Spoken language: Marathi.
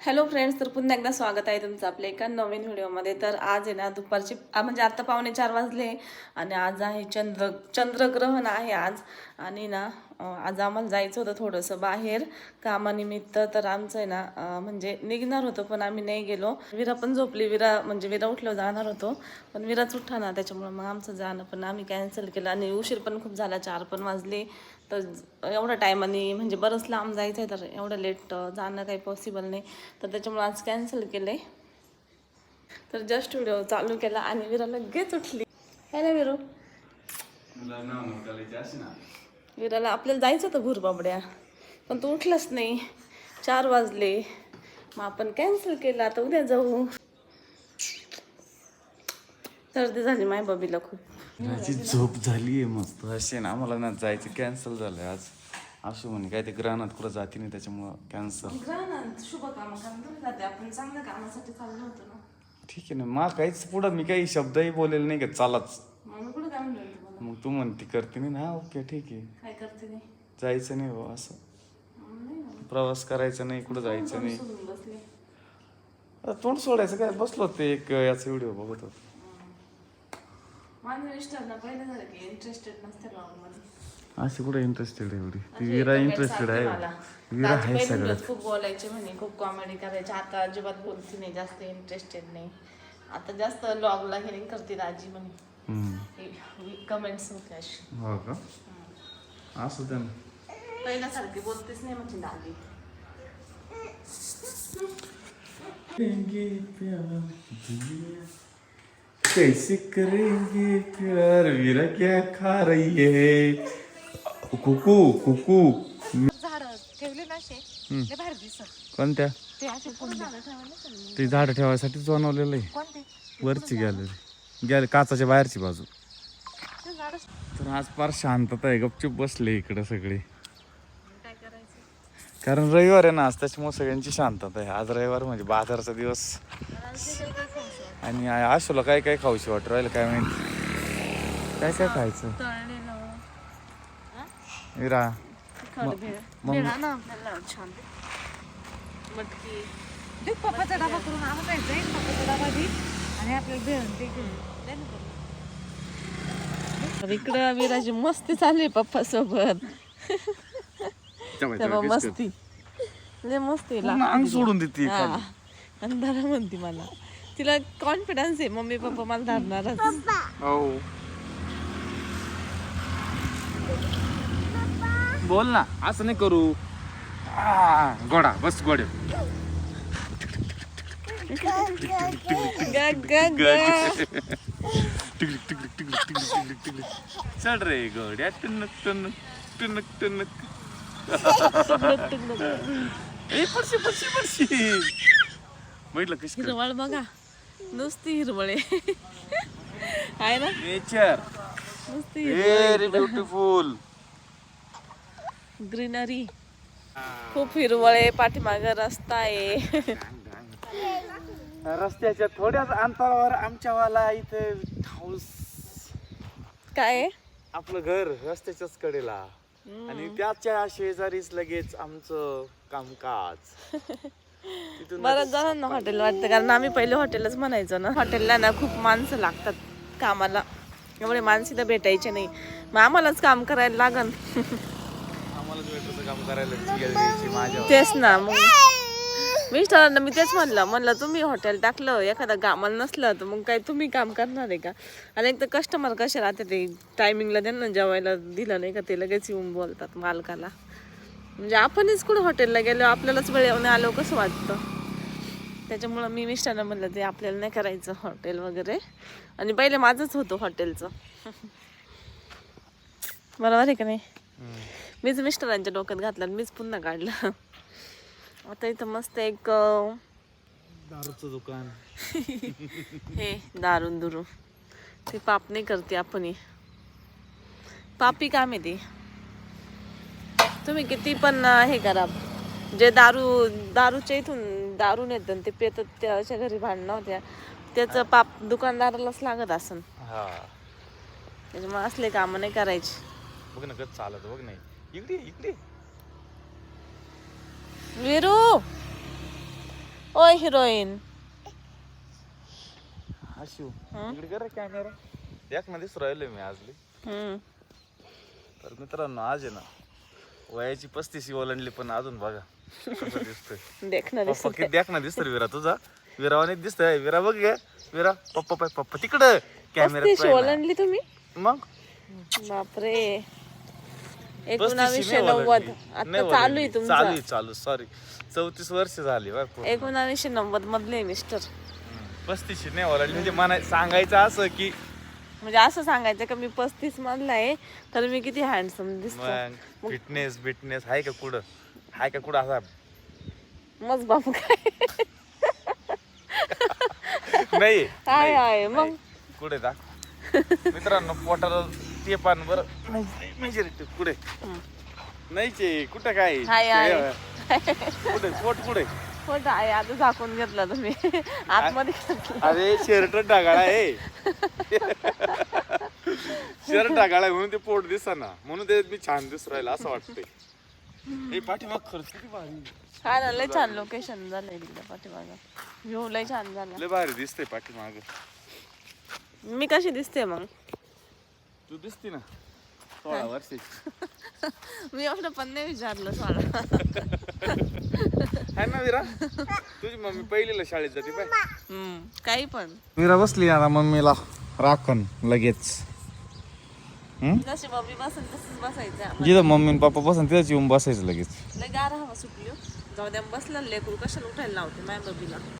हॅलो फ्रेंड्स तर पुन्हा एकदा स्वागत आहे तुमचं आपल्या एका नवीन व्हिडिओमध्ये. तर आज आहे ना दुपारचे म्हणजे आत्ता पावणे चार वाजले आणि आज आहे चंद्र चंद्रग्रहण आहे आज. आणि ना आज आम्हाला जायचं होतं थोडंसं बाहेर कामानिमित्त. तर आमचं आहे ना म्हणजे निघणार होतो पण आम्ही नाही गेलो. विरा पण झोपली विरा म्हणजे विरा उठल्यावर जाणार होतो. पण विराच उठा ना त्याच्यामुळं मग आमचं जाणं पण आम्ही कॅन्सल केलं. आणि उशीर पण खूप झाला चार पण वाजले. तर एवढ्या टायमाने म्हणजे बरंच लांब जायचं आहे तर एवढं लेट जाणं काही पॉसिबल नाही. तर त्याच्यामुळे आज कॅन्सल केलं आहे तर जस्ट व्हिडिओ चालू केला आणि विरा लगेच उठली. है ना विरू? विराला आपल्याला जायचं होतं भुरबाबड्या पण तू उठलाच नाही. चार वाजले. मग आपण कॅन्सल केलं आता उद्या जाऊ. सर्दी झाली माय बबीला खूप. माझी झोप झालीये मस्त. असे ना आम्हाला ना जायचं कॅन्सल झालंय आज. असं म्हणे काय ते ग्रहणात कुठं जाती नाही त्याच्यामुळं कॅन्सल ग्रहणात शुभ काम जाते. आपण चांगल्या कामासाठी चाललो होतो ना. ठीक आहे ना मा काहीच पुढं मी काही शब्दही बोलेले नाही का चालाच. म्हणून कुठं काय म्हणलं तुम्हाला मग तू म्हणते करते नाही ना? ओके ठीक आहे. काय करते नाही जायचं नाही बाबा असं. प्रवास करायचा नाही कुठं जायचं नाही. सोडून बसले. आता तोंड सोडायचं काय? बसलो ते एक याचा व्हिडिओ बघत होतो. माझ्या मिस्टरना पहिले झालं की इंटरेस्टेड नसते लॉंगमध्ये अशी कुठे इंटरेस्टेड आहे एवढी? ती विरा इंटरेस्टेड आहे. विरा आहे सगळं. खूप बोलायचे म्हणे खूप कॉमेडी करायचे. आता अजिबात बोलती नाही जास्त इंटरेस्टेड नाही. आता जास्त लॉगला हेरिंग करते दाजी म्हणे. कमेंट्स होते अशी हो का? असं त्या पहिल्यासारखी बोलतेच नाही म्हणजे दादी. प्यार. दुनिया कैसे करेंगे प्यार? वीरा क्या खा रही है? कुकू कुकू। झाड ठेवले ना असे? लय भारी दिसत. कोणत्या? ते असे ते झाड ठेवायसाठीच बनवलेलं आहे. कोणते? वरची गॅलरी गॅल काचाच्या बाहेरची बाजू. ते झाड तर आज फार शांतता आहे. गपचूप बसले इकडे सगळे. काय करायचं? कारण रविवार आहे ना आज त्याच्यामुळे सगळ्यांची शांतता आहे. आज रविवार म्हणजे बाजाराचा दिवस. आणि आशूला काय काय खाऊशी वाटत? राहिलं काय माहिती? काय काय खायचं? विरा पप्पाचा डबा करून डबा आणि आपल्याला ते घेऊन इकडं विराची मस्ती चालली पप्पा सोबत तेव्हा मस्ती. लय मस्ती सोडून देते अंधारा म्हणते मला. तिला कॉन्फिडन्स आहे. मम्मी पप्पा मला धरणारच. हो. बोल ना असं नाही करू. आ, गोडा बस गोडे. ग ग ग. चढ रे गोड्या. टनक टनक टनक टनक ए पडशी पडशी पडशी. बघितलं कशी हिरवळ बघा. नुसती हिरवळ. आहे ना? नेचर नुसती व्हेरी ब्युटिफुल ग्रीनरी खूप हिरवळ पाठीमागं रस्ता आहे. रस्त्याच्या थोड्याच अंतरावर आमच्यावाला इथे हाऊस काय आहे? आपलं घर रस्त्याच्याच कडेला. आणि त्याच्या शेजारीच लगेच आमचं कामकाज. बऱ्याच जणांना हॉटेल वाटतं कारण आम्ही पहिले हॉटेलच म्हणायचो ना. हॉटेलला ना खूप माणसं लागतात कामाला. एवढे माणसं तर भेटायचे नाही. मग आम्हालाच काम करायला लागन. तेच ना मग. मिस्टरांना मी तेच म्हणलं. म्हणलं तुम्ही हॉटेल टाकलं एखादा कामाला नसलं तर मग काय तुम्ही काम करणार आहे का? आणि एक तर कस्टमर कसे राहते ते टायमिंगला त्यांना जेवायला दिलं नाही का ते लगेच येऊन बोलतात मालकाला. म्हणजे आपणच कुठं हॉटेलला गेलो आपल्यालाच वेळेवर आलो कसं वाटतं? त्याच्यामुळं मी मिस्टरांना म्हणलं ते आपल्याला नाही करायचं हॉटेल वगैरे. आणि पहिले माझंच होतं हॉटेलचं. बरोबर आहे का नाही? मीच मिस्टरांच्या डोक्यात घातलं आणि मीच पुन्हा काढलं. आता इथं मस्त एक दारूचं दुकान. हे दारून दुरू ते पाप नाही करते आपण. पापी काम आहे ते. तुम्ही किती पण हे करा. जे दारू दारूच्या इथून दारू नेतात ते पेतात त्याच्या घरी भांडणं होत्या. त्याचं पाप दुकानदारालाच लागत असन. हा. त्याच्यामुळे असले कामं नाही करायची. बघ ना कसं चालत बघ नाही इकडे इकडे. विरू! ओय हिरोईन. हा? शिव इकडे कर कॅमेरा एक ना दिसू राहिलोय मी आजली. हम्म तर मित्रांनो आज आहे ना वयाची पस्तीस ओलांडली पण अजून बघा. कसं दिसतोय. पप्पा किती देख ना दिसतोय विरा तुझा? विरावाने दिसतोय. विरा बघ गे. विरा पप्पा पाय पप्पा तिकडं. ना. ओलांडली तुम्ही? मग? बापरे. एकोणावीसशे नव्वद. आता चालू. आहे चालू तुमचं आहे चालू. सॉरी चौतीस वर्ष झाली बरं पूर्ण. एकोणावीसशे नव्वद मधले मिस्टर हम्म. पस्तीसची नाही ओलांडली. म्हणजे म्हणाय सांगायचं असं की म्हणजे असं सांगायचं का मी पस्तीस मधला आहे तर मी किती हँडसम दिसतो? मग फिटनेस बिटनेस आहे का कुठं? आहे का कुठं असा? मग बाबू काय? नाही आहे आहे मग? कुठे दा मित्रांनो पोटाला ते पान बर. मेजॉरिटी कुठे? नाहीच आहे. कुठं काय? हाय, हाय. कुठे? पोट कुठे? हो आहे आता झाकून घेतला तुम्ही. आतमध्ये घेतला अरे शर्ट ढगाळा आहे. शर्ट ढगाळा आहे म्हणून ते पोट दिसना. म्हणून ते मी छान दिसू राहिला असं वाटतंय. हे पाठीमाग खर्च किती भारी काय ना लय छान लोकेशन झालंय तिकडे पाठीमागं. व्ह्यू लय छान झाला. लय भारी दिसतंय पाठीमाग. मी कशी दिसते मग? तू दिसती ना. सोळा वर्षाची मी एवढं पण नाही विचारलं सोडा. आहे ना विरा? तुझी मम्मी पहिलीला शाळेत जाते पाय हम्म, काही पण. मीरा बसली आता मम्मीला. राखण लगेच. जशी मम्मी बसेल तसंच बसायचं आम्हाला. जिथं मम्मी आणि पप्पा बसन तिथंच येऊन बसायचं लगेच. लय गार हवा सुटली हो. जाऊ द्या बसलं लेकरू कशाला उठायला लावते माझ्या बबीला